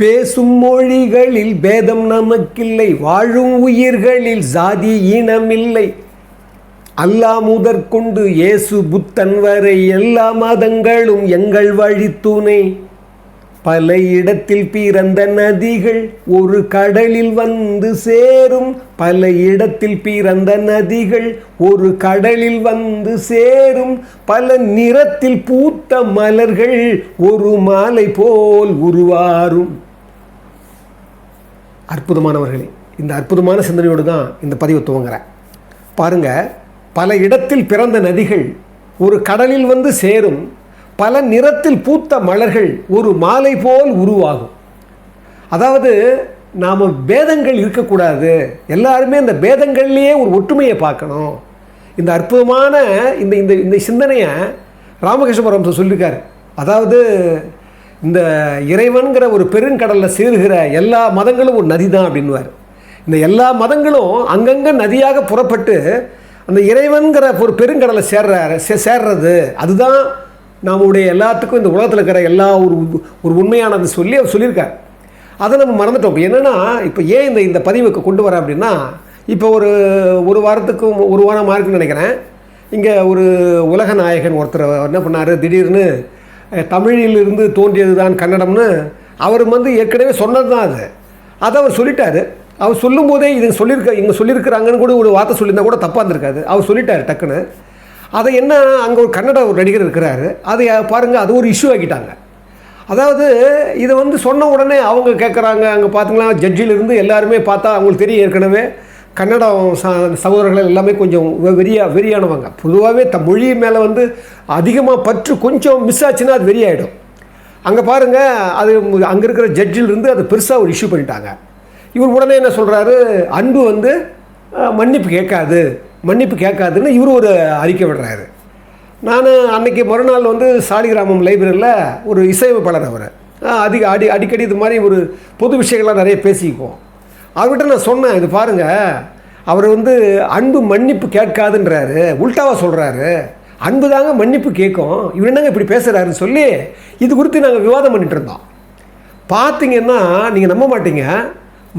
பேசும் மொழிகளில் பேதம் நமக்கில்லை வாழும் உயிர்களில் சாதி இனமில்லை. அல்லா முதற்கொண்டு இயேசு புத்தன் வரை எல்லா மதங்களும் எங்கள் வழித்துணை. பல இடத்தில் பிறந்த நதிகள் ஒரு கடலில் வந்து சேரும். பல இடத்தில் பிறந்த நதிகள் ஒரு கடலில் வந்து சேரும். பல நிறத்தில் பூத்த மலர்கள் ஒரு மாலை போல் உருவாரும். அற்புதமானவர்களே. இந்த அற்புதமான சிந்தனையோடு தான் இந்த பதிவை துவங்குறேன். பாருங்கள் பல இடத்தில் பிறந்த நதிகள் ஒரு கடலில் வந்து சேரும் பல நிறத்தில் பூத்த மலர்கள் ஒரு மாலை போல் உருவாகும். அதாவது நாம் பேதங்கள் இருக்கக்கூடாது. எல்லாருமே அந்த பேதங்கள்லேயே ஒரு ஒற்றுமையை பார்க்கணும். இந்த அற்புதமான இந்த இந்த இந்த சிந்தனையை ராமகிருஷ்ண பரமஹம்சர் சொல்லியிருக்காரு அதாவது இந்த இறைவன்கிற ஒரு பெருங்கடலில் சேருகிற எல்லா மதங்களும் ஒரு நதி தான் அப்படின்வார் இந்த எல்லா மதங்களும் அங்கங்கே நதியாக புறப்பட்டு அந்த இறைவன்கிற ஒரு பெருங்கடலை சேர்ற சே- சேர்றது. அதுதான் நம்முடைய எல்லாத்துக்கும் இந்த உலகத்தில் இருக்கிற எல்லா ஒரு ஒரு உண்மையானது சொல்லி அவர் சொல்லியிருக்கார். அதை நம்ம மறந்துட்டோம். இப்போ என்னென்னா இப்போ ஏன் இந்த இந்த பதிவுக்கு கொண்டு வரேன் அப்படின்னா இப்போ ஒரு ஒரு வாரத்துக்கு ஒரு வாரம் இருக்குன்னு நினைக்கிறேன். இங்கே ஒரு உலக நாயகன் ஒருத்தர் என்ன பண்ணார்? திடீர்னு தமிழிலிருந்து தோன்றியது தான் கன்னடம்னு அவர் வந்து ஏற்கனவே சொன்னது தான் அது. அதை அவர் சொல்லிட்டார். அவர் சொல்லும்போதே இது சொல்லியிருக்க இங்கே சொல்லியிருக்கிறாங்கன்னு கூட ஒரு வார்த்தை சொல்லியிருந்தா கூட தப்பாக இருந்திருக்காது. அவர் சொல்லிட்டார் டக்குன்னு. அதை என்ன அங்கே ஒரு கன்னட ஒரு நடிகர் இருக்கிறாரு. அதை பாருங்கள் அது ஒரு இஷ்யூ ஆக்கிட்டாங்க. அதாவது இதை வந்து சொன்ன உடனே அவங்க கேட்குறாங்க அங்கே பார்த்தீங்கன்னா ஜட்ஜிலிருந்து எல்லாருமே பார்த்தா அவங்களுக்கு தெரியும் ஏற்கனவே. கன்னடம் ச சகோதரர்கள் எல்லாமே கொஞ்சம் வெறியா வெறியானவங்க. பொதுவாகவே த மொழி மேலே வந்து அதிகமாக பற்று கொஞ்சம் மிஸ் ஆச்சுன்னா அது வெறியாயிடும். அங்கே பாருங்கள் அது அங்கே இருக்கிற ஜட்ஜிலிருந்து அதை பெருசாக ஒரு இஷ்யூ பண்ணிட்டாங்க. இவர் உடனே என்ன சொல்கிறாரு அன்பு வந்து மன்னிப்பு கேட்காது மன்னிப்பு கேட்காதுன்னு இவர் ஒரு அறிக்கை விடுறாரு. நான் அன்னைக்கு மறுநாள் வந்து சாலிகிராமம் லைப்ரரியில் ஒரு இசையமைப்பாளர் அவர். அதிக அடி அடிக்கடி இது மாதிரி ஒரு பொது விஷயங்கள்லாம் நிறைய பேசிக்குவோம். அவர்கிட்ட நான் சொன்னேன் இது பாருங்கள் அவர் வந்து அன்பு மன்னிப்பு கேட்காதுன்றாரு. உல்ட்டாவாக சொல்கிறாரு அன்பு தாங்க மன்னிப்பு கேட்கும். இவர் என்னங்க இப்படி பேசுகிறாருன்னு சொல்லி இது குறித்து நாங்கள் விவாதம் பண்ணிகிட்டு இருந்தோம். பார்த்தீங்கன்னா நீங்கள் நம்ப மாட்டீங்க.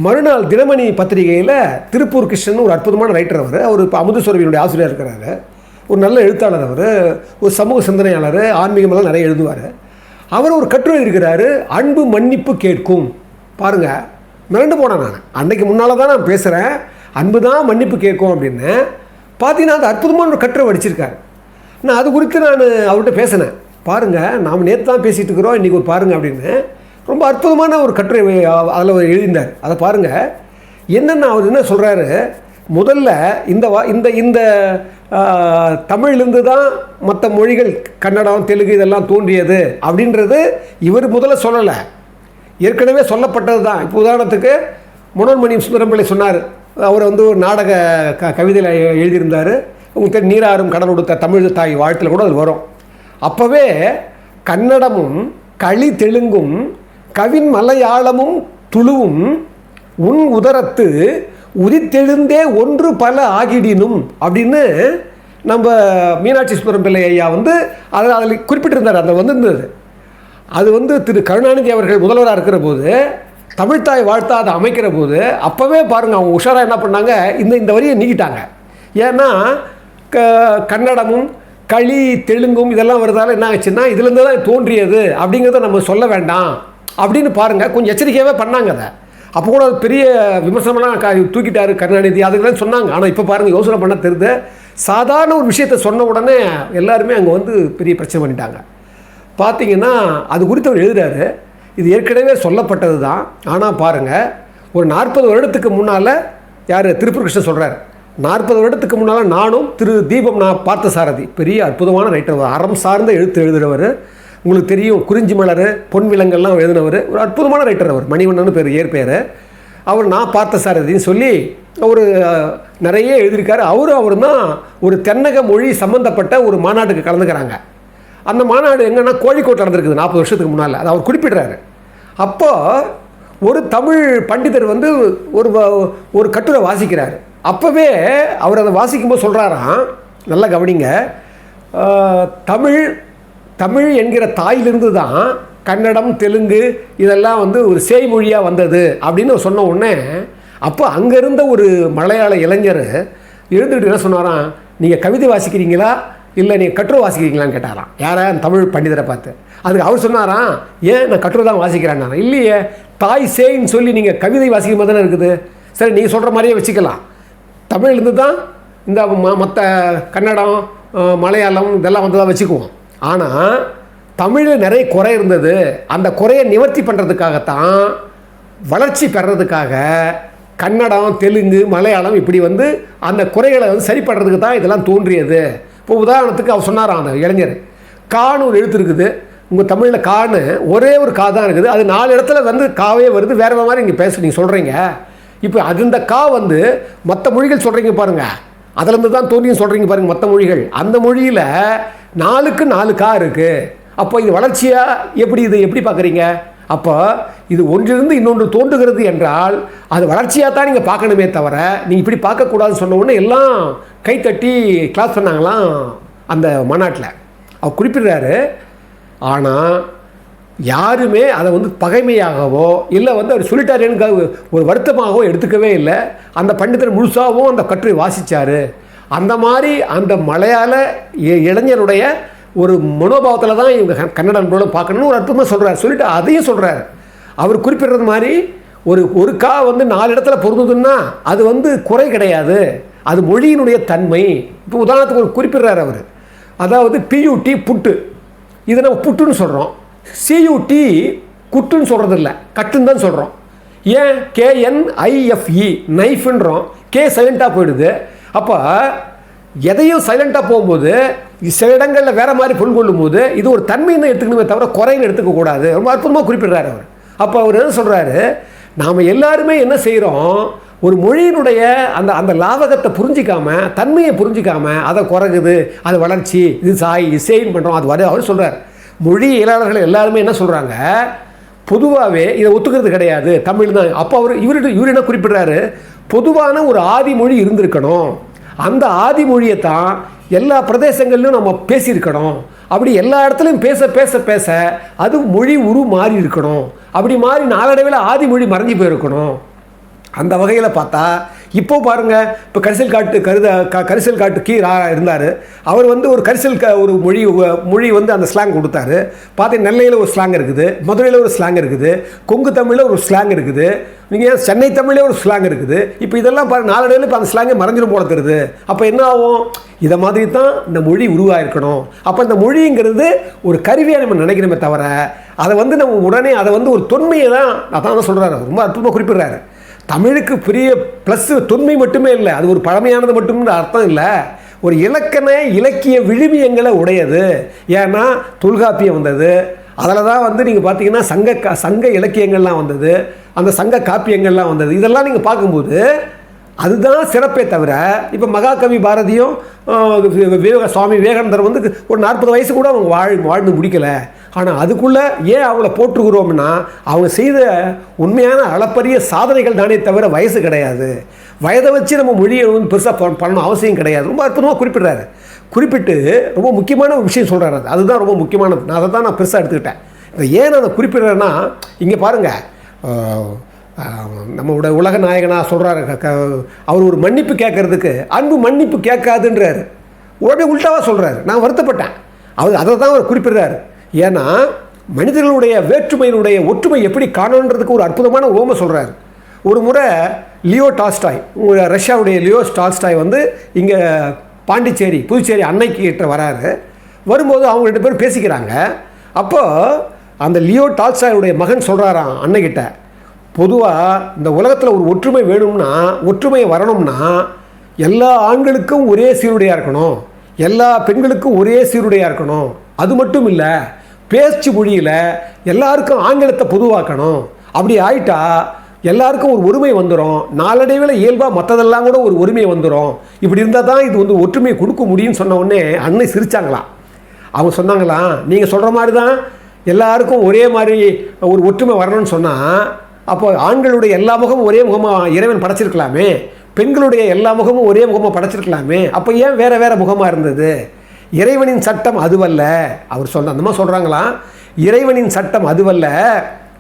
மறுநாள் தினமணி பத்திரிகையில் திருப்பூர் கிருஷ்ணன் ஒரு அற்புதமான ரைட்டர் அவர். அவர் இப்போ அமுதஸ்வரவியினுடைய ஆசிரியர் இருக்கிறாரு. ஒரு நல்ல எழுத்தாளர் அவர். ஒரு சமூக சிந்தனையாளர். ஆன்மீகமெல்லாம் நிறைய எழுதுவார். அவர் ஒரு கட்டுரை இருக்கிறாரு. அன்பு மன்னிப்பு கேட்கும். பாருங்கள் மிரண்டு போனேன் நான். அன்றைக்கு முன்னால் தான் நான் பேசுகிறேன் அன்பு தான் மன்னிப்பு கேட்கும் அப்படின்னு. பார்த்தீங்கன்னா அது அற்புதமான ஒரு கட்டுரை வடிச்சிருக்காரு. நான் அது குறித்து நான் அவர்கிட்ட பேசினேன். பாருங்கள் நாம் நேற்று தான் பேசிகிட்டு இருக்கிறோம். இன்றைக்கி ஒரு பாருங்கள் அப்படின்னு. ரொம்ப அற்புதமான ஒரு கட்டுரை அதில் எழுதியிருந்தார். அதை பாருங்கள் என்னென்ன அவர் என்ன சொல்கிறாரு முதல்ல இந்த வா இந்த இந்த தமிழ்லேருந்து தான் மற்ற மொழிகள் கன்னடம் தெலுங்கு இதெல்லாம் தோன்றியது அப்படின்றது இவர் முதல்ல சொல்லலை. ஏற்கனவே சொல்லப்பட்டது தான். இப்போ உதாரணத்துக்கு முனோன்மணி சுந்தரம்பிள்ளை சொன்னார். அவர் வந்து ஒரு நாடக க கவிதையில் எழுதியிருந்தார். உங்களுக்கு நீராறும் கடல் உடுத்த தமிழ் தாய் வாழ்த்தில் கூட அது வரும். அப்போவே கன்னடமும் களி தெலுங்கும் கவின் மலையாளமும் துளுவும் உன் உதரத்து உதித்தெழுந்தே ஒன்று பல ஆகிடினும் அப்படின்னு நம்ம மீனாட்சி சுந்தரம் பிள்ளை ஐயா வந்து அதில் அதில் குறிப்பிட்டிருந்தார். அது வந்து இருந்தது அது வந்து திரு கருணாநிதி அவர்கள் முதல்வராக இருக்கிற போது தமிழ்த்தாய் வாழ்த்தா அதை அமைக்கிற போது அப்போவே பாருங்கள் அவங்க உஷாராக என்ன பண்ணாங்க? இந்த இந்த வரியை நீக்கிட்டாங்க. ஏன்னா க கன்னடமும் களி தெலுங்கும் இதெல்லாம் வருதால என்ன ஆச்சுன்னா இதுலேருந்து தான் தோன்றியது அப்படிங்கிறத நம்ம சொல்ல வேண்டாம் அப்படின்னு பாருங்கள் கொஞ்சம் எச்சரிக்கையாகவே பண்ணாங்க அதை. அப்போ கூட அது பெரிய விமர்சனம்லாம் க தூக்கிட்டாரு கருணாநிதி. அதுக்கெல்லாம் சொன்னாங்க. ஆனால் இப்போ பாருங்கள் யோசனை பண்ண தெரியுது. சாதாரண ஒரு விஷயத்தை சொன்ன உடனே எல்லாருமே அங்கே வந்து பெரிய பிரச்சனை பண்ணிட்டாங்க. பார்த்தீங்கன்னா அது குறித்து அவர் எழுதுறாரு. இது ஏற்கனவே சொல்லப்பட்டது தான் ஆனால் பாருங்கள் ஒரு நாற்பது வருடத்துக்கு முன்னால் யார்? திருப்பூர் கிருஷ்ணன் சொல்கிறார் நாற்பது வருடத்துக்கு முன்னால் நானும் திரு தீபம் நான் பார்த்த சாரதி. பெரிய அற்புதமான ரைட்டர் அறம் சார்ந்த எழுத்து எழுதுகிறவர் உங்களுக்கு தெரியும் குறிஞ்சி மலர் பொன் விலங்கெல்லாம் எழுதினவர். ஒரு அற்புதமான ரைட்டர் அவர். மணிவண்ணன் பேர் ஏற்பேர் அவர் நான் பார்த்த சாரதின்னு சொல்லி அவர் நிறைய எழுதியிருக்காரு. அவரும் அவர் தான் ஒரு தென்னக மொழி சம்மந்தப்பட்ட ஒரு மாநாட்டுக்கு கலந்துக்கிறாங்க. அந்த மாநாடு எங்கன்னா கோழிக்கோட்டில் நடந்திருக்குது நாற்பது வருஷத்துக்கு முன்னால். அதை அவர் குறிப்பிடுறாரு. அப்போ ஒரு தமிழ் பண்டிதர் வந்து ஒரு ஒரு கட்டுரை வாசிக்கிறார். அப்போவே அவர் அதை வாசிக்கும்போது சொல்கிறாராம் நல்லா கவனிங்க தமிழ் தமிழ் என்கிற தாயிலிருந்து தான் கன்னடம் தெலுங்கு இதெல்லாம் வந்து ஒரு சேய்மொழியாக வந்தது. அப்படின்னு சொன்ன உடனே அப்போ அங்கே இருந்த ஒரு மலையாள இளைஞர் எழுந்துக்கிட்டு என்ன சொன்னாராம் நீங்கள் கவிதை வாசிக்கிறீங்களா? இல்லை நீங்கள் கட்டுரை வாசிக்கிறீங்களான்னு கேட்டாராம். யாரா? தமிழ் பண்டிதரை பார்த்து. அதுக்கு அவர் சொன்னாராம் ஏன் நான் கட்டுரை தான் வாசிக்கிறேன்? இல்லையே. தாய் சேன்னு சொல்லி நீங்கள் கவிதை வாசிக்கும் போது தானே இருக்குது. சரி நீங்கள் சொல்கிற மாதிரியே வச்சுக்கலாம். தமிழ்லேருந்து தான் இந்த மற்ற கன்னடம் மலையாளம் இதெல்லாம் வந்து தான் வச்சுக்குவோம். ஆனால் தமிழில் நிறைய குறை இருந்தது. அந்த குறையை நிவர்த்தி பண்ணுறதுக்காகத்தான் வளர்ச்சி பெறதுக்காக கன்னடம் தெலுங்கு மலையாளம் இப்படி வந்து அந்த குறைகளை வந்து சரி பண்ணுறதுக்கு தான் இதெல்லாம் தோன்றியது. இப்போ உதாரணத்துக்கு அவர் சொன்னார் அந்த இளைஞர். கான்னு ஒரு எழுத்து இருக்குது. உங்கள் தமிழில் கான்னு ஒரே ஒரு கா தான் இருக்குது. அது நாலு இடத்துல வந்து காவே வருது. வேறு வேறு மாதிரி நீங்கள் பேச நீங்கள் சொல்கிறீங்க இப்போ அது இந்த கா வந்து மற்ற மொழிகள் சொல்கிறீங்க பாருங்கள் அதுலேருந்து தான் தோன்றியும் சொல்கிறீங்க பாருங்கள் மற்ற மொழிகள். அந்த மொழியில் நாலுக்கு நாலு கா இருக்குது அப்போ இது வளர்ச்சியாக எப்படி இது? எப்படி பார்க்குறீங்க அப்போ இது ஒன்றிலிருந்து இன்னொன்று தோன்றுகிறது என்றால் அது வளர்ச்சியாக தான் நீங்கள் பார்க்கணுமே தவிர நீங்கள் இப்படி பார்க்கக்கூடாதுன்னு சொன்ன உடனே எல்லாம் கைத்தட்டி கிளாஸ் பண்ணாங்களாம் அந்த மாநாட்டில். அவர் குறிப்பிடுறாரு ஆனால் யாருமே அதை வந்து பகைமையாகவோ இல்லை வந்து அவர் சொல்லிட்டாருன்னு ஒரு வருத்தமாகவோ எடுத்துக்கவே இல்லை. அந்த பண்டிதர் முழுசாகவும் அந்த கட்டுரை வாசித்தார் அந்த மாதிரி அந்த மலையாள இ- இளைஞருடைய ஒரு மனோபாவத்தில் தான் இவங்க கன்னட நண்பர்களும் பார்க்கணும்னு ஒரு அர்த்தமாக சொல்கிறார் சொல்லிட்டு அதையும் சொல்கிறார் அவர் குறிப்பிடுறது மாதிரி ஒரு ஒரு கா வந்து நாலு இடத்துல பொருந்ததுன்னா அது வந்து குறை கிடையாது. அது மொழியினுடைய தன்மை. இப்போ உதாரணத்துக்கு ஒரு குறிப்பிடுறார் அவர். அதாவது பியூடி புட்டு. இதை நம்ம புட்டுன்னு சொல்கிறோம் சியூடி குட்டுன்னு சொல்கிறது இல்லை கட்டுன்னு தான் சொல்கிறோம் ஏன்? கேஎன்ஐஎஃப்இ நைஃப்ன்றோம் கே சைலண்ட்டாக போயிடுது. அப்போ எதையும் சைலண்ட்டாக போகும்போது சில இடங்களில் வேறு மாதிரி பொருள் கொள்ளும்போது இது ஒரு தன்மையை தான் எடுத்துக்கணுமே தவிர குறைன்னு எடுத்துக்கக்கூடாது ரொம்ப அற்புதமாக குறிப்பிடுறாரு அவர். அப்போ அவர் என்ன சொல்கிறாரு நாம் எல்லாருமே என்ன செய்கிறோம் ஒரு மொழியினுடைய அந்த அந்த லாவகத்தை புரிஞ்சிக்காம தன்மையை புரிஞ்சிக்காம அதை குறைகுது அது வளர்ச்சி இது சாய் இசைன்னு பண்ணுறோம் அது வர அவர் சொல்கிறார் மொழி இயலாளர்கள் எல்லாருமே என்ன சொல்கிறாங்க பொதுவாகவே இதை ஒத்துக்கிறது கிடையாது. தமிழ் தான். அப்போ அவர் இவர்கிட்ட இவர் என்ன குறிப்பிடுறாரு? பொதுவான ஒரு ஆதி மொழி இருந்திருக்கணும். அந்த ஆதி மொழியை தான் எல்லா பிரதேசங்கள்லையும் நம்ம பேசியிருக்கணும். அப்படி எல்லா இடத்துலையும் பேச பேச பேச அது மொழி உரு மாறி இருக்கணும். அப்படி மாறி நாளடைவில் ஆதி மொழி மறைஞ்சு போயிருக்கணும். அந்த வகையில் பார்த்தா இப்போ பாருங்க இப்போ கரிசல் காட்டு கருத க கரிசல் காட்டு கீ ரா இருந்தார். அவர் வந்து ஒரு கரிசல் க ஒரு மொழி மொழி வந்து அந்த ஸ்லாங் கொடுத்தாரு. பார்த்தீங்க நெல்லையில் ஒரு ஸ்லாங் இருக்குது மதுரையில் ஒரு ஸ்லாங் இருக்குது கொங்கு தமிழில் ஒரு ஸ்லாங் இருக்குது நீங்கள் சென்னை தமிழில் ஒரு ஸ்லாங் இருக்குது? இப்போ இதெல்லாம் பாரு நாளடைவில் இப்போ அந்த ஸ்லாங்கே மறைஞ்சிடும் போல அப்போ என்ன ஆகும்? இதை மாதிரி தான் இந்த மொழி உருவாயிருக்கணும். அப்போ இந்த மொழிங்கிறது ஒரு கருவியாக நம்ம நினைக்கணுமே தவிர அதை வந்து நம்ம உடனே அதை வந்து ஒரு தொன்மையை தான் அதான் சொல்கிறாரு ரொம்ப அற்புதமாக குறிப்பிடுறாரு. தமிழுக்கு பெரிய ப்ளஸ் தொன்மை மட்டுமே இல்லை. அது ஒரு பழமையானது மட்டும்னு அர்த்தம் இல்லை. ஒரு இலக்கண இலக்கிய விழுமியங்களை உடையது. ஏன்னா தொல்காப்பியம் வந்தது. அதில் தான் வந்து நீங்கள் பார்த்தீங்கன்னா சங்க கா சங்க இலக்கியங்கள்லாம் வந்தது. அந்த சங்க காப்பியங்கள்லாம் வந்தது. இதெல்லாம் நீங்கள் பார்க்கும்போது அதுதான் சிறப்பே தவிர இப்போ மகாகவி பாரதியும் விவேக சுவாமி விவேகானந்தர் வந்து ஒரு நாற்பது வயசு கூட அவங்க வாழ் வாழ்ந்து முடிக்கலை. ஆனால் அதுக்குள்ளே ஏன் அவங்கள போற்றுகிறோம்னா அவங்க செய்த உண்மையான அளப்பரிய சாதனைகள் தானே தவிர வயசு கிடையாது. வயதை வச்சு நம்ம மொழியை வந்து பெருசாக பண்ணணும் அவசியம் கிடையாது. ரொம்ப அற்புதமாக குறிப்பிடுறாரு. குறிப்பிட்டு ரொம்ப முக்கியமான ஒரு விஷயம் சொல்கிறாரு அது. அதுதான் ரொம்ப முக்கியமானது நான் அதை தான் நான் பெருசாக எடுத்துக்கிட்டேன். இதை ஏன் நான் அதை குறிப்பிடுறேன்னா இங்கே பாருங்கள் நம்மளோட உலக நாயகனாக சொல்கிறாரு அவர் ஒரு மன்னிப்பு கேட்கறதுக்கு அன்பு மன்னிப்பு கேட்காதுன்றார். உடனே உள்டாவாக சொல்கிறாரு நான் வருத்தப்பட்டேன். அவர் அதை தான் அவர் குறிப்பிடுறாரு. ஏன்னா மனிதர்களுடைய வேற்றுமையினுடைய ஒற்றுமை எப்படி காணணுன்றதுக்கு ஒரு அற்புதமான ஓமை சொல்கிறாரு ஒரு முறை லியோ டால்ஸ்டாய் உங்கள் ரஷ்யாவுடைய லியோ டால்ஸ்டாய் வந்து இங்கே பாண்டிச்சேரி புதுச்சேரி அன்னைக்கு கிட்ட வராரு. வரும்போது அவங்க ரெண்டு பேரும் பேசிக்கிறாங்க. அப்போது அந்த லியோ டால்ஸ்டாயுடைய மகன் சொல்கிறாராம் அன்னைக்கிட்ட. பொதுவாக இந்த உலகத்தில் ஒரு ஒற்றுமை வேணும்னா ஒற்றுமை வரணும்னா எல்லா ஆண்களுக்கும் ஒரே சீருடையாக இருக்கணும். எல்லா பெண்களுக்கும் ஒரே சீருடையாக இருக்கணும். அது மட்டும் இல்லை பேச்சு மொழியில் எல்லாருக்கும் ஆங்கிலத்தை பொதுவாக்கணும். அப்படி ஆயிட்டா எல்லாருக்கும் ஒரு ஒருமை வந்துடும் நாளடைவில் இயல்பாக மற்றதெல்லாம் கூட ஒரு ஒருமை வந்துடும் இப்படி இருந்தால் தான் இது வந்து ஒற்றுமையை கொடுக்க முடியும்னு சொன்ன உடனே அன்னை சிரிச்சாங்களாம். அவங்க சொன்னாங்களாம் நீங்கள் சொல்கிற மாதிரி தான் எல்லாருக்கும் ஒரே மாதிரி ஒரு ஒற்றுமை வரணும்னு சொன்னால் அப்போ ஆண்களுடைய எல்லா முகமும் ஒரே முகமாக இறைவன் படைச்சிருக்கலாமே? பெண்களுடைய எல்லா முகமும் ஒரே முகமாக படைச்சிருக்கலாமே? அப்போ ஏன் வேறு வேறு முகமாக இருந்தது? இறைவனின் சட்டம் அதுவல்ல. அவர் சொன்ன அந்த மாதிரி சொல்கிறாங்களாம் இறைவனின் சட்டம் அதுவல்ல.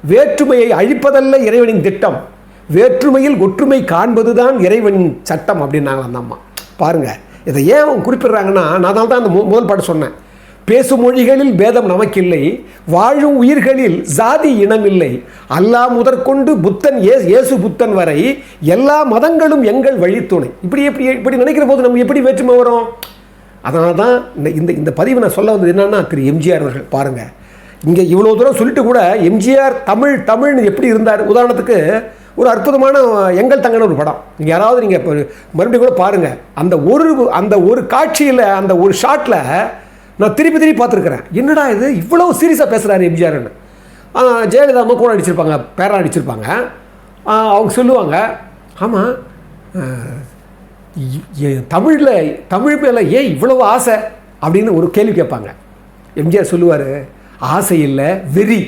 வேற்றுமையை அழிப்பதல்ல இறைவனின் திட்டம். வேற்றுமையில் ஒற்றுமை காண்பதுதான் இறைவனின் சட்டம் அப்படின்னாங்களா அந்த அம்மா. பாருங்க இதை ஏன் அவங்க குறிப்பிடுறாங்கன்னா நான் தான் அந்த மு- முதல் பாட்டு சொன்னேன். பேசும் மொழிகளில் பேதம் நமக்கில்லை. வாழும் உயிர்களில் ஜாதி இனமில்லை. அல்லா முதற்கொண்டு புத்தன் ஏ இயேசு புத்தன் வரை எல்லா மதங்களும் எங்கள் வழித்துணை இப்படி எப்படி இப்படி நினைக்கிற போது நம்ம எப்படி வேற்றுமை வரும்? அதனால தான் இந்த இந்த இந்த பதிவு நான் சொல்ல வந்தது என்னன்னா திரு எம்ஜிஆர் அவர்கள் பாருங்கள் இங்கே இவ்வளோ தூரம் சொல்லிட்டு கூட எம்ஜிஆர் தமிழ் தமிழ்னு எப்படி இருந்தார்? உதாரணத்துக்கு ஒரு அற்புதமான எங்கள் தங்கன ஒரு படம். நீங்கள் யாராவது நீங்கள் இப்போ மறுபடியும் கூட பாருங்கள் அந்த ஒரு அந்த ஒரு காட்சியில் அந்த ஒரு ஷாட்டில் நான் திருப்பி திருப்பி பார்த்துருக்குறேன். என்னடா இது? இவ்வளோ சீரியஸாக பேசுகிறாரு எம்ஜிஆர்னு ஜெயலலிதா அம்மா கூட அடிச்சிருப்பாங்க பேரா அடிச்சிருப்பாங்க. அவங்க சொல்லுவாங்க ஆமாம் தமிழில் தமிழ் மேலே ஏன் இவ்வளவு ஆசை? அப்படின்னு ஒரு கேள்வி கேட்பாங்க. எம்ஜிஆர் சொல்லுவார் ஆசை இல்லை வெறி.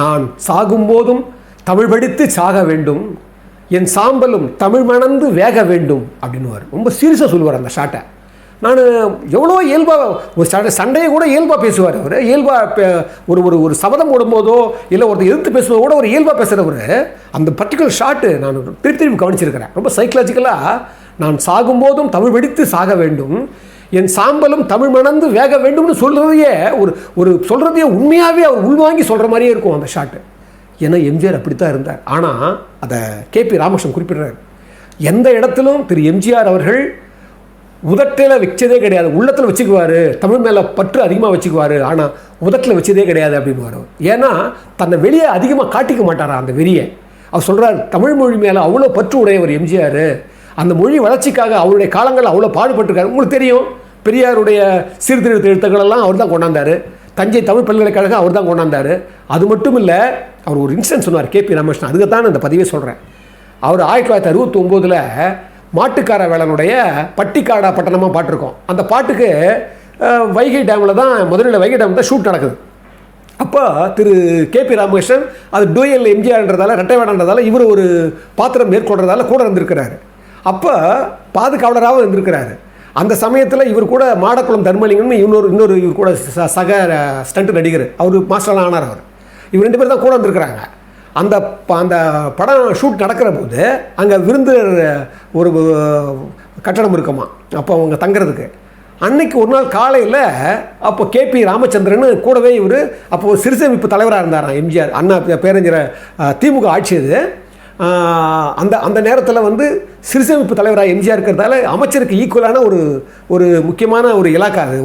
நான் சாகும்போதும் தமிழ் படித்து சாக வேண்டும். என் சாம்பலும் தமிழ் மணந்து வேக வேண்டும். அப்படின்னுவார். ரொம்ப சீரியஸாக சொல்லுவார் அந்த ஷாட்டை நான் எவ்வளோ இயல்பாக ஒரு சண்டை சண்டையை கூட இயல்பாக பேசுவார் அவர். இயல்பாக ஒரு ஒரு ஒரு சபதம் போடும்போதோ இல்லை ஒருத்தர் எதிர்த்து பேசும்போது கூட ஒரு இயல்பாக பேசுகிறவர் அந்த பர்டிகுலர் ஷாட்டு நான் திருப்பி திரும்பி கவனிச்சிருக்கிறேன். ரொம்ப சைக்கலாஜிக்கலாக நான் சாகும்போதும் தமிழ் வெடித்து சாக வேண்டும். என் சாம்பலும் தமிழ் மணந்து வேக வேண்டும்னு சொல்கிறதையே ஒரு ஒரு சொல்கிறதையே உண்மையாகவே அவர் உள்வாங்கி சொல்கிற மாதிரியே இருக்கும் அந்த ஷாட்டு ஏன்னா எம்ஜிஆர் அப்படித்தான் இருந்தார். ஆனால் அதை கேபி ராமகிருஷ்ணன் குறிப்பிடுறார். எந்த இடத்திலும் திரு எம்ஜிஆர் அவர்கள் உதட்டில் வச்சதே கிடையாது. உள்ளத்தில் வச்சுக்குவார். தமிழ் மேலே பற்று அதிகமாக வச்சுக்குவார். ஆனால் உதட்டில் வச்சதே கிடையாது அப்படின்னு வரும் ஏன்னா தன்னை வெளியே அதிகமாக காட்டிக்க மாட்டாரா அந்த வெறியை? அவர் சொல்கிறார் தமிழ் மொழி மேலே அவ்வளோ பற்று உடையவர் எம்ஜிஆர். அந்த மொழி வளர்ச்சிக்காக அவருடைய காலங்கள் அவ்வளோ பாடுபட்டிருக்காரு. உங்களுக்கு தெரியும் பெரியாருடைய சீர்திருத்த எழுத்துக்களெல்லாம் அவர் தான் கொண்டாந்தார். தஞ்சை தமிழ் பல்கலைக்கழகம் அவர் தான் கொண்டாந்தார். அது மட்டும் இல்லை அவர் ஒரு இன்சிடென்ட் சொன்னார் கேபி ராமகிருஷ்ணன். அதுக்கு தான் அந்த பதிவே சொல்கிறேன் அவர் ஆயிரத்தி தொள்ளாயிரத்தி அறுபத்தொம்போதில் மாட்டுக்கார வேளனுடைய பட்டிக்காடா பட்டணமாக பாட்டிருக்கோம். அந்த பாட்டுக்கு வைகை டேமில் தான் முதலில் வைகை டேம் தான் ஷூட் நடக்குது. அப்போ திரு கேபி ராமகிருஷ்ணன் அது டூயல் எம்ஜிஆர்ன்றதால ரெட்டைவேடன்றதால இவர் ஒரு பாத்திரம் மேற்கொள்றதால கூட இருந்திருக்கிறாரு. அப்போ பாதுகாவலராகவும் இருந்திருக்கிறாரு. அந்த சமயத்தில் இவர் கூட மாடக்குளம் தர்மலிங்கம்னு இன்னொரு இன்னொரு இவர் கூட ச- சக ஸ்டண்ட் நடிகர். அவர் மாஸ்டர்லாம் ஆனார் அவர். இவர் ரெண்டு பேர் தான் கூட வந்திருக்கிறாங்க. அந்த ப- அந்த படம் ஷூட் நடக்கிற போது அங்கே விருந்து ஒரு கட்டடம் இருக்குமா? அப்போ அவங்க தங்குறதுக்கு. அன்னைக்கு ஒரு நாள் காலையில் அப்போ கேபி ராமச்சந்திரன் கூடவே இவர் அப்போ சிறுசேமிப்பு தலைவராக இருந்தாராம் எம்ஜிஆர் அண்ணா பேரஞ்சிற திமுக ஆட்சி அது. அந்த அந்த நேரத்தில் வந்து சிறுசேமிப்பு தலைவராக எம்ஜிஆர் இருக்கிறதால அமைச்சருக்கு ஈக்குவலான ஒரு ஒரு முக்கியமான ஒரு இலாக்கா அது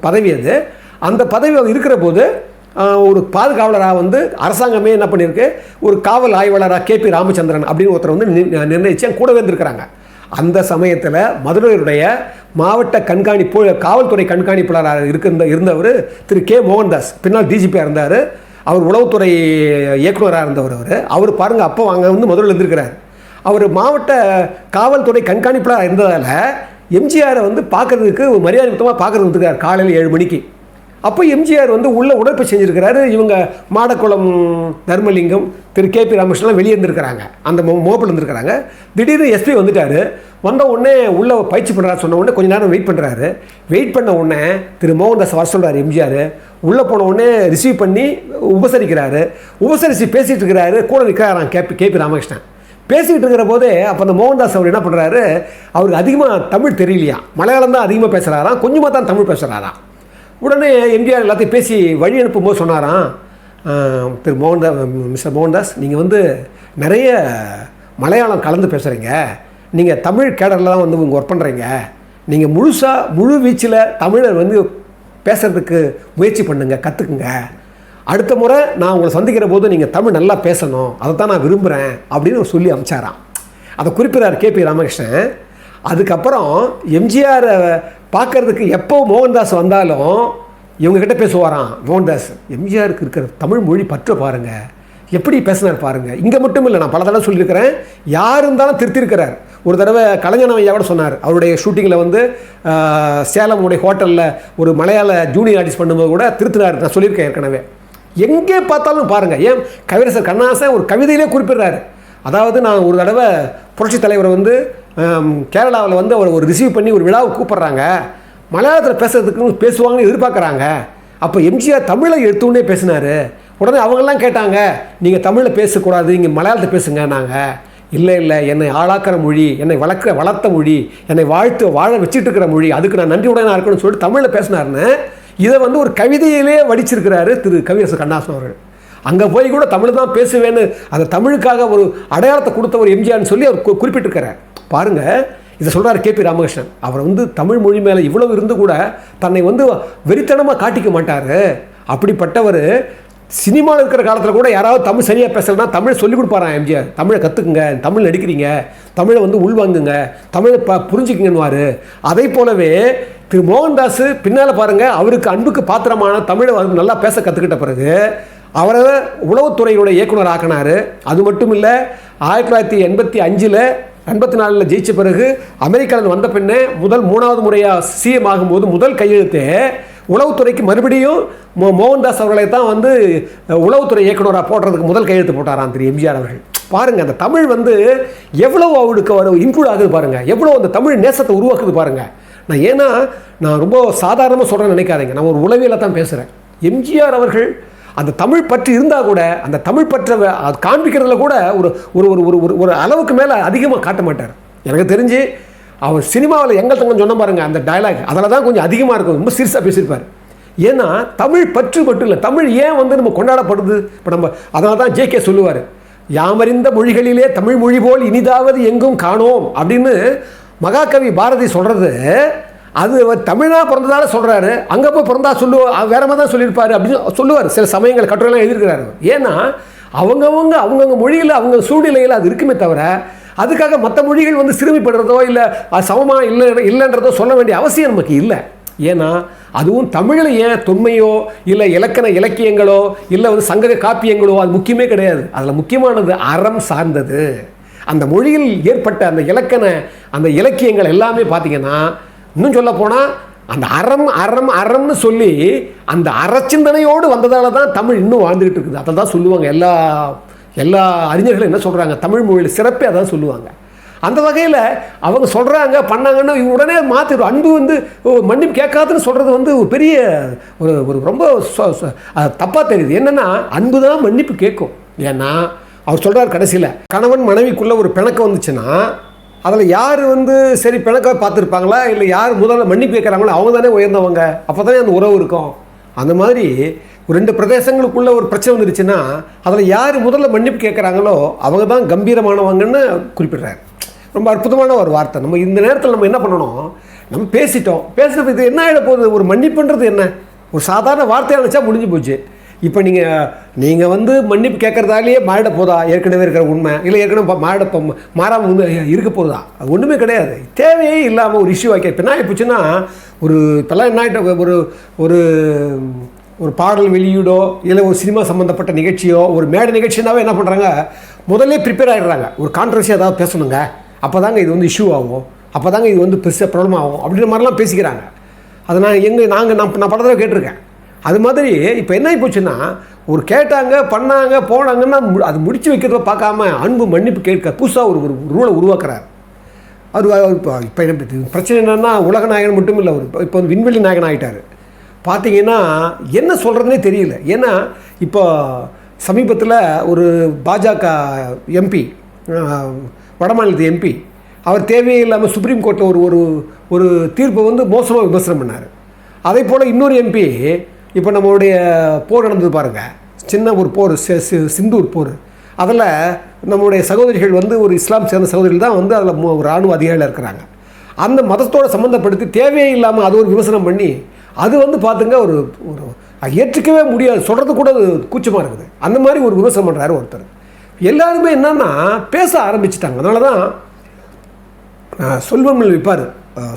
பதவி அது. அந்த பதவி அவர் இருக்கிற போது ஒரு பாதுகாவலராக வந்து அரசாங்கமே என்ன பண்ணியிருக்கு? ஒரு காவல் ஆய்வாளராக கேபி ராமச்சந்திரன் அப்படின்னு ஒருத்தர் வந்து நி- நிர்ணயிச்சு கூடவே இருந்திருக்கிறாங்க. அந்த சமயத்தில் மதுரையுடைய மாவட்ட கண்காணிப்பு காவல்துறை கண்காணிப்பாளராக இருக்கின்ற இருந்தவர் திரு கே மோகன்தாஸ். பின்னால் டிஜிபியாக இருந்தார். அவர் உளவுத்துறை இயக்குனராக இருந்தவர் அவர். அவர் பாருங்கள் அப்போ அங்கே வந்து மதுரையில் இருந்திருக்கிறார். அவர் மாவட்ட காவல்துறை கண்காணிப்பாளராக இருந்ததால் எம்ஜிஆரை வந்து பார்க்கறதுக்கு மரியாதை மொத்தமாக பார்க்கறதுக்கு வந்துருக்கார். காலையில் ஏழு மணிக்கு. அப்போ எம்ஜிஆர் வந்து உள்ள உடற்பயிற்சி செஞ்சுருக்கிறாரு. இவங்க மாடக்குளம் தர்மலிங்கம் திரு கே பி ராமகிருஷ்ணன் வெளியே இருந்திருக்கிறாங்க அந்த மோ மோப்பில் இருந்திருக்கிறாங்க திடீர்னு எஸ்பி வந்துட்டாரு. வந்த உடனே உள்ள பயிற்சி பண்ணுறாரு சொன்ன உடனே கொஞ்ச நேரம் வெயிட் பண்ணுறாரு வெயிட் பண்ண உடனே திரு மோகன்தாஸ் வர சொல்கிறார் எம்ஜிஆர். உள்ளே போன உடனே ரிசீவ் பண்ணி உபசரிக்கிறாரு. உபசரித்து பேசிகிட்டு இருக்கிறாரு. கூட நிற்கிறாராம் கேபி கேபி ராமகிருஷ்ணன். பேசிக்கிட்டு இருக்கிற போதே அப்போ அந்த மோகன்தாஸ் அவர் என்ன பண்ணுறாரு அவருக்கு அதிகமாக தமிழ் தெரியலையா? மலையாளம் தான் அதிகமாக பேசுகிறாராம் கொஞ்சமாக தான் தமிழ் பேசுகிறாராம் உடனே எம்ஜிஆர் எல்லாத்தையும் பேசி வழி அனுப்பும்போது சொன்னாராம் திரு மோகன்தாஸ் மிஸ்டர் மோகன்தாஸ் நீங்கள் வந்து நிறைய மலையாளம் கலந்து பேசுகிறீங்க நீங்கள் தமிழ் கேடரில் தான் வந்து இங்கே ஒர்க் பண்ணுறீங்க நீங்கள் முழுசாக முழு வீச்சில் தமிழர் வந்து பேசுகிறதுக்கு முயற்சி பண்ணுங்க கற்றுக்குங்க அடுத்த முறை நான் உங்களை சந்திக்கிற போது நீங்கள் தமிழ் நல்லா பேசணும். அதை தான் நான் விரும்புகிறேன் அப்படின்னு சொல்லி அமைச்சாராம். அதை குறிப்பிடார் கேபி ராமகிருஷ்ணன். அதுக்கப்புறம் எம்ஜிஆரை பார்க்கறதுக்கு எப்போ மோகன்தாஸ் வந்தாலும் இவங்ககிட்ட பேசுவாராம். மோகன்தாஸ் எம்ஜிஆருக்கு இருக்கிற தமிழ் மொழி பற்ற பாருங்கள் எப்படி பேசினார் பாருங்கள் இங்கே மட்டும் இல்லை நான் பல தடவை சொல்லியிருக்கிறேன். யார் இருந்தாலும் திருத்திருக்கிறார். ஒரு தடவை கலைஞர் ஐயா கூட சொன்னார். அவருடைய ஷூட்டிங்கில் வந்து சேலம் உடைய ஹோட்டலில் ஒரு மலையாள ஜூனியர் ஆர்டிஸ்ட் பண்ணும்போது கூட திருத்தினார். நான் சொல்லியிருக்கேன் ஏற்கனவே. எங்கே பார்த்தாலும் பாருங்கள் ஏன் கவிரசர் கண்ணாசன் ஒரு கவிதையிலே குறிப்பிடுறாரு. அதாவது நான் ஒரு தடவை புரட்சி தலைவரை வந்து கேரளாவில் வந்து அவர் ஒரு ரிசீவ் பண்ணி ஒரு விழாவை கூப்பிட்றாங்க. மலையாளத்தில் பேசுறதுக்குன்னு பேசுவாங்கன்னு எதிர்பார்க்குறாங்க. அப்போ எம்ஜிஆர் தமிழை எடுத்தோடனே பேசினார். உடனே அவங்கெல்லாம் கேட்டாங்க நீங்கள் தமிழில் பேசக்கூடாது இங்கே மலையாளத்தை பேசுங்க நாங்கள் இல்லை இல்லை என்னை ஆளாக்கிற மொழி என்னை வளர்க்குற வளர்த்த மொழி என்னை வாழ்த்து வாழ வச்சுட்டு இருக்கிற மொழி அதுக்கு நான் நன்றியுடனாக இருக்கணும்னு சொல்லிட்டு தமிழில் பேசினாருன்னு இதை வந்து ஒரு கவிதையிலே வடிச்சிருக்கிறாரு திரு. கவியரசு கண்ணாசன் அவர்கள். அங்கே போய் கூட தமிழ் தான் பேசுவேன்னு அந்த தமிழுக்காக ஒரு அடையாளத்தை கொடுத்த ஒரு எம்ஜிஆர்னு சொல்லி அவர் குறிப்பிட்டிருக்கிறார். பாருங்கள் இதை சொல்றாரு கேபி ராமகிருஷ்ணன். அவர் வந்து தமிழ் மொழி மேலே இவ்வளவு இருந்து கூட தன்னை வந்து வெறித்தனமாக காட்டிக்க மாட்டார். அப்படிப்பட்டவர் சினிமாவில் இருக்கிற காலத்தில் கூட யாராவது தமிழ் சரியாக பேசலைன்னா தமிழ் சொல்லிக் கொடுப்பாராம் எம்ஜிஆர். தமிழை கற்றுக்குங்க தமிழ் நடிக்கிறீங்க தமிழை வந்து உள்வாங்குங்க தமிழை ப புரிஞ்சுக்கிங்கன்னுவார். அதே போலவே திரு மோகன்தாஸ் பின்னால் பாருங்கள் அவருக்கு அன்புக்கு பாத்திரமான தமிழை நல்லா பேச கற்றுக்கிட்ட பிறகு அவரை உளவுத்துறையோட இயக்குனர் ஆக்கினார். அது மட்டும் இல்லை ஆயிரத்தி தொள்ளாயிரத்தி எண்பத்தி அஞ்சில் எண்பத்தி நாலில் ஜெயிச்ச பிறகு அமெரிக்காவில் வந்த பின்னே முதல் மூணாவது முறையாக சிஎம் ஆகும்போது முதல் கையெழுத்தே உளவுத்துறைக்கு மறுபடியும் மோ மோகன்தாஸ் அவர்களை தான் வந்து உளவுத்துறை இயக்குனராக போடுறதுக்கு முதல் கையெழுத்து போட்டாராம் திரு எம்ஜிஆர் அவர்கள். பாருங்கள் அந்த தமிழ் வந்து எவ்வளோ அவருக்கு ஒரு இன்க்ளூட் ஆகுது பாருங்கள் எவ்வளோ அந்த தமிழ் நேசத்தை உருவாக்குது பாருங்கள் நான் ஏன்னா நான் ரொம்ப சாதாரணமாக சொல்கிறேன்னு நினைக்காதீங்க. நான் ஒரு உளவியில் தான் பேசுகிறேன் எம்ஜிஆர் அவர்கள் அந்த தமிழ் பற்று இருந்தால் கூட அந்த தமிழ் பற்றை அது காண்பிக்கிறதுல கூட ஒரு ஒரு ஒரு ஒரு ஒரு- ஒரு அளவுக்கு மேலே அதிகமாக காட்ட மாட்டார். எனக்கு தெரிஞ்சு அவர் சினிமாவில் எங்கள் தங்கம் சொன்ன பாருங்க அந்த டயலாக் அதில் தான் கொஞ்சம் அதிகமாக இருக்கும். ரொம்ப சீரியஸாக பேசியிருப்பார். ஏன்னா தமிழ் பற்று மட்டும் இல்லை தமிழ் ஏன் வந்து நம்ம கொண்டாடப்படுது? இப்போ நம்ம அதனால தான் ஜேகே சொல்லுவார். யாமறிந்த மொழிகளிலே தமிழ் மொழி போல் இனிதாவது எங்கும் காணோம் அப்படின்னு மகாகவி பாரதி சொல்கிறது அது தமிழாக பிறந்ததால சொல்கிறாரு அங்கே போய் பிறந்தா சொல்லுவோம் வேற மாதிரி தான் சொல்லியிருப்பாரு அப்படின்னு சொல்லுவார். சில சமயங்கள் கட்டுரைலாம் எழுதியிருக்கிறாரு ஏன்னா அவங்கவுங்க அவங்கவுங்க மொழியில் அவங்க சூழ்நிலையில் அது இருக்குமே தவிர அதுக்காக மற்ற மொழிகள் வந்து சிறுமிப்படுறதோ இல்லை சமமாக இல்லை இல்லைன்றதோ சொல்ல வேண்டிய அவசியம் நமக்கு இல்லை. ஏன்னா அதுவும் தமிழில் ஏன் தொன்மையோ இல்லை இலக்கண இலக்கியங்களோ இல்லை வந்து சங்கக காப்பியங்களோ அது முக்கியமே கிடையாது. அதில் முக்கியமானது அறம் சார்ந்தது. அந்த மொழியில் ஏற்பட்ட அந்த இலக்கண அந்த இலக்கியங்கள் எல்லாமே பார்த்தீங்கன்னா இன்னும் சொல்ல போனால் அந்த அறம் அறம் அறம்னு சொல்லி அந்த அறச்சிந்தனையோடு வந்ததால் தான் தமிழ் இன்னும் வாழ்ந்துகிட்டு இருக்குது. அதை தான் சொல்லுவாங்க. எல்லா எல்லா அறிஞர்களும் என்ன சொல்கிறாங்க தமிழ் மொழியில் சிறப்பே அதான் சொல்லுவாங்க. அந்த வகையில் அவங்க சொல்கிறாங்க பண்ணாங்கன்னா இவங்க உடனே மாற்றிடும் அன்பு வந்து மன்னிப்பு கேட்காதுன்னு சொல்கிறது வந்து ஒரு பெரிய ஒரு ஒரு ரொம்ப தப்பாக தெரியுது. என்னென்னா அன்பு தான் மன்னிப்பு கேட்கும். ஏன்னா அவர் சொல்கிறார் கடைசியில் கணவன் மனைவிக்குள்ளே ஒரு பிணக்கம் வந்துச்சுன்னா அதில் யார் வந்து சரி பிணக்க பார்த்துருப்பாங்களா? இல்லை யார் முதல்ல மன்னிப்பு கேட்குறாங்களோ அவங்க தானே உயர்ந்தவங்க. அப்போ தானே அந்த உறவு இருக்கும். அந்த மாதிரி ஒரு ரெண்டு பிரதேசங்களுக்குள்ள ஒரு பிரச்சனை வந்துருச்சுன்னா அதில் யார் முதல்ல மன்னிப்பு கேட்குறாங்களோ அவங்க தான் கம்பீரமானவங்கன்னு குறிப்பிடுறாரு. ரொம்ப அற்புதமான ஒரு வார்த்தை. நம்ம இந்த நேரத்தில் நம்ம என்ன பண்ணணும்? நம்ம பேசிட்டோம். பேசுகிறது இது என்ன ஆகிட போகுது? ஒரு மன்னிப்புன்றது என்ன? ஒரு சாதாரண வார்த்தையாக நினச்சா முடிஞ்சு போச்சு. இப்போ நீங்கள் நீங்கள் வந்து மன்னிப்பு கேட்குறதாலேயே மாறிட போதா? ஏற்கனவே இருக்கிற உண்மை. இல்லை ஏற்கனவே மாறிட போ மாறாமல் வந்து இருக்க போகுதா அது ஒன்றுமே கிடையாது. தேவையே இல்லாமல் ஒரு இஷ்யூ ஆக்கி இப்போ என்ன ஆகிப்போச்சுன்னா ஒரு இப்போல்லாம் என்ன ஆகிட்ட ஒரு ஒரு ஒரு பாடல் வெளியீடோ இல்லை ஒரு சினிமா சம்மந்தப்பட்ட நிகழ்ச்சியோ ஒரு மேடை நிகழ்ச்சினாவே என்ன பண்ணுறாங்க முதல்ல ப்ரிப்பேர் ஆகிடுறாங்க ஒரு கான்ட்ரவர்சி ஏதாவது பேசணுங்க. அப்போ தாங்க இது வந்து இஷ்யூ ஆகும். அப்போ தாங்க இது வந்து பெருசாக ப்ராப்ளம் ஆகும். அப்படின்ற மாதிரிலாம் பேசிக்கிறாங்க. அதை நான் எங்கே நாங்கள் நான் நான் படத்தில் கேட்டிருக்கேன். அது மாதிரி இப்போ என்ன ஆகிப்போச்சுன்னா ஒரு கேட்டாங்க பண்ணாங்க போனாங்கன்னா மு- அது முடிச்சு வைக்கிறத பார்க்காம அன்பு மன்னிப்பு கேட்க புதுசாக ஒரு ஒரு ரூலை உருவாக்குறார். அவர் அவர் இப்போ இப்போ என்ன பிரச்சனை என்னென்னா உலக நாயகன் மட்டும் இல்லை அவர் இப்போ வந்து விண்வெளி நாயகன் ஆகிட்டார் பார்த்தீங்கன்னா என்ன சொல்கிறதுனே தெரியல. ஏன்னா இப்போ சமீபத்தில் ஒரு பாஜக எம்பி வடமாநிலத்து எம்பி அவர் தேவையே இல்லாமல் சுப்ரீம் கோர்ட்டில் ஒரு ஒரு ஒரு தீர்ப்பை வந்து மோசமாக விமர்சனம் பண்ணார். அதே போல் இன்னொரு எம்பி இப்போ நம்மளுடைய போர் நடந்தது பாருங்கள் சின்ன ஒரு போர் சி- சிந்தூர் போர். அதில் நம்மளுடைய சகோதரிகள் வந்து ஒரு இஸ்லாம் சேர்ந்த சகோதரிகள் தான் வந்து அதில் ஒரு இராணுவ அதிகாரியில் இருக்கிறாங்க. அந்த மதத்தோட சம்மந்தப்படுத்தி தேவையே இல்லாமல் அது ஒரு விமர்சனம் பண்ணி அது வந்து பார்த்துங்க ஒரு ஒரு ஏற்றுக்கவே முடியாது. சொல்கிறது கூட அது கூச்சமாக இருக்குது. அந்த மாதிரி ஒரு விமர்சனம் பண்ணுறாரு ஒருத்தர். எல்லாருமே என்னன்னா பேச ஆரம்பிச்சிட்டாங்க. அதனால தான் சொல்வன்மையில் விற்பார்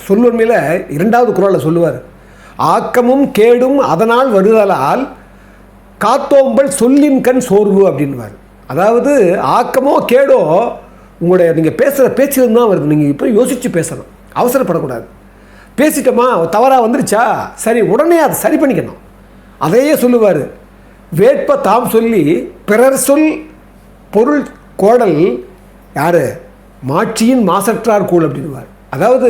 சொல்வன்மையில் இரண்டாவது குரலில் சொல்லுவார். ஆக்கமும் கேடும் அதனால் வருதலால் காத்தோம்பல் சொல்லின் கண் சோர்வு அப்படின்வார் அதாவது ஆக்கமோ கேடோ உங்களுடைய நீங்கள் பேசுகிற பேச்சிலிருந்து தான் வருது. நீங்கள் இப்போ யோசித்து பேசணும். அவசரப்படக்கூடாது. பேசிட்டோமா தவறாக வந்துருச்சா? சரி உடனே அதை சரி பண்ணிக்கணும். அதையே சொல்லுவார். வேட்ப தாம் சொல்லி பிறர் சொல் பொருள் கோடல் யார்? மாட்சியின் மாசற்றார் கூழ் அப்படின்வார் அதாவது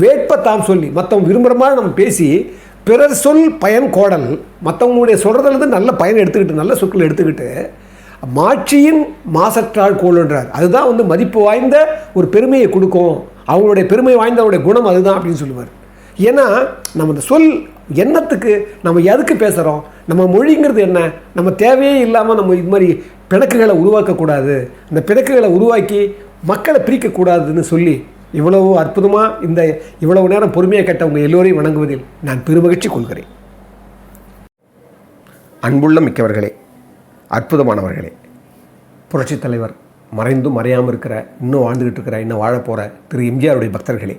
வேட்பத்தாம் சொல்லி மற்றவங்க விரும்புகிற மாதிரி நம்ம பேசி பிறர் சொல் பயன் கோடல் மற்றவங்களுடைய சொல்கிறதுலேருந்து நல்ல பயன் எடுத்துக்கிட்டு நல்ல சொற்கள் எடுத்துக்கிட்டு மாட்சியின் மாசற்றால் கோளுன்றார் அதுதான் வந்து மதிப்பு வாய்ந்த ஒரு பெருமையை கொடுக்கும். அவங்களுடைய பெருமை வாய்ந்தவருடைய குணம் அதுதான் அப்படின்னு சொல்லுவார். ஏன்னா நம்ம இந்த சொல் எண்ணத்துக்கு நம்ம எதுக்கு பேசுகிறோம் நம்ம மொழிங்கிறது என்ன? நம்ம தேவையே இல்லாமல் நம்ம இது மாதிரி பிணக்குகளை உருவாக்கக்கூடாது. இந்த பிணக்குகளை உருவாக்கி மக்களை பிரிக்கக்கூடாதுன்னு சொல்லி இவ்வளவு அற்புதமாக இந்த இவ்வளவு நேரம் பொறுமையாக கேட்டவங்க எல்லோரையும் வணங்குவதில் நான் பெருமகிழ்ச்சி கொள்கிறேன். அன்புள்ள மிக்கவர்களே அற்புதமானவர்களே புரட்சித் தலைவர் மறைந்தும் மறையாமல் இருக்கிற இன்னும் வாழ்ந்துக்கிட்டு இருக்கிற இன்னும் வாழப் போகிற திரு எம்ஜிஆருடைய பக்தர்களே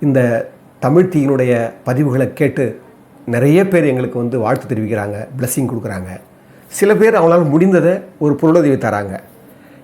இந்த தமிழ் தீயினுடைய பதிவுகளை கேட்டு நிறைய பேர் எங்களுக்கு வந்து வாழ்த்து தெரிவிக்கிறாங்க பிளஸ்ஸிங் கொடுக்குறாங்க. சில பேர் அவங்களால் முடிந்ததை ஒரு பொருளுதவி தராங்க.